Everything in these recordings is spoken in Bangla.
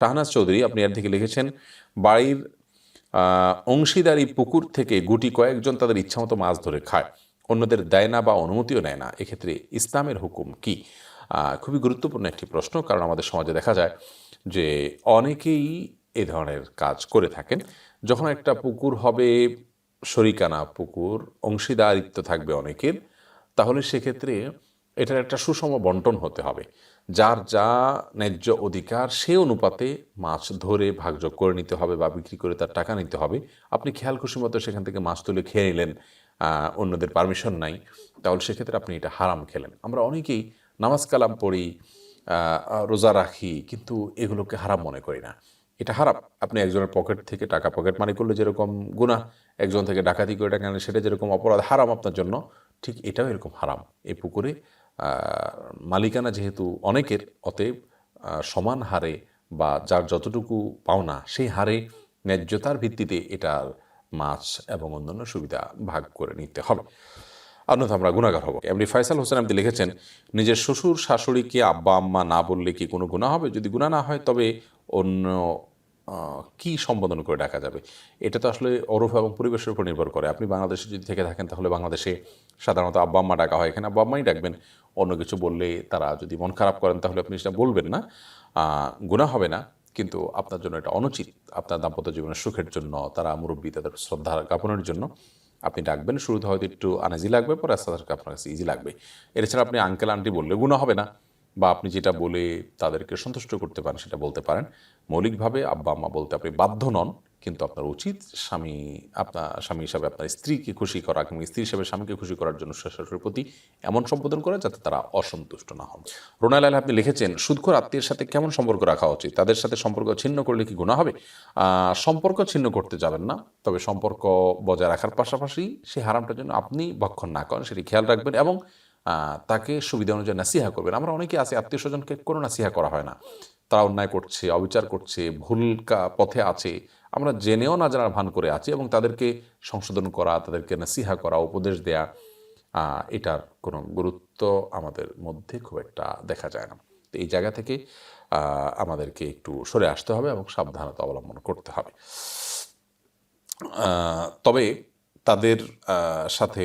শাহনাজ চৌধুরী, আপনি এর থেকে লিখেছেন, বাড়ির অংশীদারি পুকুর থেকে গুটি কয়েকজন তাদের ইচ্ছামতো মাছ ধরে খায়। অন্যদের দেয় না বা অনুমতিও নেয় না। এক্ষেত্রে ইসলামের হুকুম কি? খুবই গুরুত্বপূর্ণ একটি প্রশ্ন, কারণ আমাদের সমাজে দেখা যায় যে অনেকেই এ ধরনের কাজ করে থাকেন। যখন একটা পুকুর হবে শরিকানা পুকুর, অংশীদারিত্ব থাকবে অনেকের, তাহলে সেক্ষেত্রে এটার একটা সুষম বন্টন হতে হবে। যার যা ন্যায্য অধিকার, সে অনুপাতে মাছ ধরে ভাগযোগ করে নিতে হবে বা বিক্রি করে তার টাকা নিতে হবে। আপনি খেয়াল খুশি মতো সেখান থেকে মাছ তুলে খেয়ে নিলেন অন্যদের পারমিশন নাই। তাহলে সেক্ষেত্রে আপনি এটা হারাম খেলেন। আমরা অনেকেই নামাজ কালাম পড়ি রোজা রাখি, কিন্তু এগুলোকে হারাম মনে করি না। এটা হারাম। আপনি একজনের পকেট থেকে টাকা, পকেট মানি করলে যেরকম গুণা একজন থেকে ডাকাতি করে টাকা আনলে সেটা যেরকম অপরাধ, হারাম আপনার জন্য। ঠিক এটাও এরকম হারাম। এই পুকুরে মালিকানা যেহেতু অনেকের, অতএব সমান হারে বা যার যতটুকু পাওনা সেই হারে ন্যায্যতার ভিত্তিতে এটার মাছ এবং অন্যান্য সুবিধা ভাগ করে নিতে হবে। অন্যথা আমরা গুণাগার হব। এমনি ফয়সাল হোসেন আপনি লিখেছেন, নিজের শ্বশুর শাশুড়িকে আব্বা, আম্মা না বললে কি কোনো গুণা হবে? যদি গুণা না হয়, তবে অন্য কি সম্বোধন করে ডাকা যাবে? এটা তো আসলে অরূপ এবং পরিবেশের উপর নির্ভর করে। আপনি বাংলাদেশে যদি থেকে থাকেন, তাহলে বাংলাদেশে সাধারণত আব্বা আম্মা ডাকা হয়। এখানে আব্বা ডাকবেন। অন্য কিছু বললে তারা যদি মন খারাপ করেন, তাহলে আপনি সেটা বলবেন না। গুণা হবে না। কিন্তু আপনার জন্য এটা অনুচিত। আপনার দাম্পত্য জীবনের সুখের জন্য, তারা মুরব্বী, তাদের শ্রদ্ধা জ্ঞাপনের জন্য আপনি ডাকবেন। শুরুতে হয়তো একটু আনাজি লাগবে, পরে আস্তে আস্তে আপনার কাছে ইজি লাগবে। এছাড়া আপনি আঙ্কেল আন্টি বললে গুণা হবে না। বা আপনি যেটা বলে তাদেরকে সন্তুষ্ট করতে পারেন সেটা বলতে পারেন। মৌলিকভাবে আব্বা আম্মা বলতে আপনি বাধ্য নন কিন্তু আপনার উচিত স্বামী আপনার স্বামী হিসাবে আপনার স্ত্রীকে খুশি করা কিংবা স্ত্রী হিসাবে স্বামীকে খুশি করার জন্য শ্বশুরের প্রতি এমন সম্বোধন করে যাতে তারা অসন্তুষ্ট না হন। রোনাল আল আপনি লিখেছেন সুদখোর আত্মীয়ের সাথে কেমন সম্পর্ক রাখা উচিত? তাদের সাথে সম্পর্ক ছিন্ন করলে কি গুণা হবে? সম্পর্ক ছিন্ন করতে যাবেন না তবে সম্পর্ক বজায় রাখার পাশাপাশি সেই হারামটার জন্য আপনি ভক্ষণ না করেন সেটি খেয়াল রাখবেন এবং তাকে সুবিধা অনুযায়ী নাসিহা করবেন। আমরা অনেকে আছি আত্মীয় স্বজনকে কোনো নাসিহা করা হয় না। তারা অন্যায় করছে, অবিচার করছে, ভুল পথে আছে। আমরা জেনেও না জানার ভান করে আছি এবং তাদেরকে সংশোধন করা, তাদেরকে নাসিহা করা, উপদেশ দেয়া এটার কোনো গুরুত্ব আমাদের মধ্যে খুব একটা দেখা যায় না। তো এই জায়গা থেকে আমাদেরকে একটু সরে আসতে হবে এবং সাবধানতা অবলম্বন করতে হবে। তবে তাদের সাথে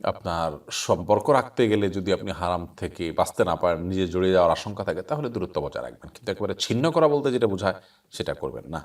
আপনার সম্পর্ক রাখতে গেলে যদি আপনি হারাম থেকে বাঁচতে না পারেন, নিজে জড়িয়ে যাওয়ার আশঙ্কা থাকে, তাহলে দূরত্ব বজায় রাখবেন। কিন্তু একেবারে ছিন্ন করা বলতে যেটা বোঝায়, সেটা করবেন না।